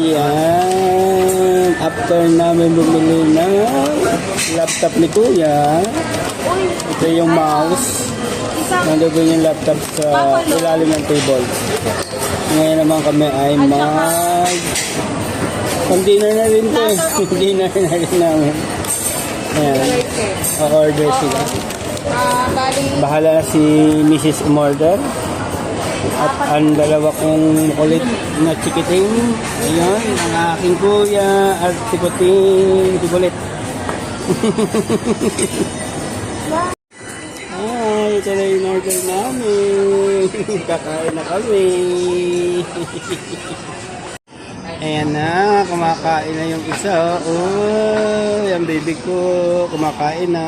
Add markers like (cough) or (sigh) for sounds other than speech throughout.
Yan. After namin bumili ng laptop ni Kuya, ito yung mouse. Nandun yung laptop sa ilalim ng table. Ngayon naman kami ay mag... Pang-dinner na rin po eh. (laughs) Dinner na rin namin. Ayan. O-order sila. Ah, Bahala na si Mrs. Umorder. At ang dalawa kong kulit na chikiting. Ayan, ang aking kuya at si Puting, si Kulit. Ay, (laughs) ito na yung order namin. (laughs) Kakain na kami. (laughs) Ayan na, kumakain na yung isa. Oh, yung baby ko, kumakain na.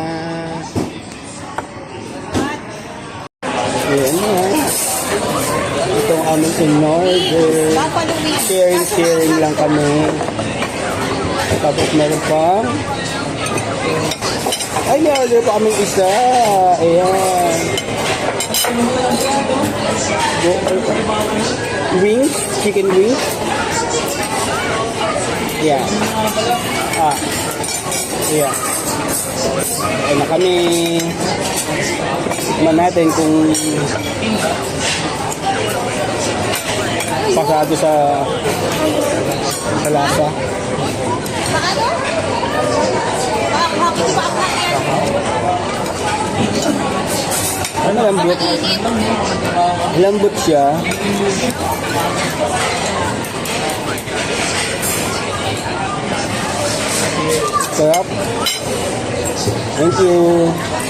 Ayan na. Itong aming in order. Papa Luis. Sharing, sharing lang kami. Tapos meron pa. Ay, may order pa kaming isa. Ayan. Wings? Chicken wings? Yeah. Ah. Yeah. Ayan na kami. Tikman natin kung pasado sa sa lasa. Ano lambot? Lambot siya. Sarap. Thank you.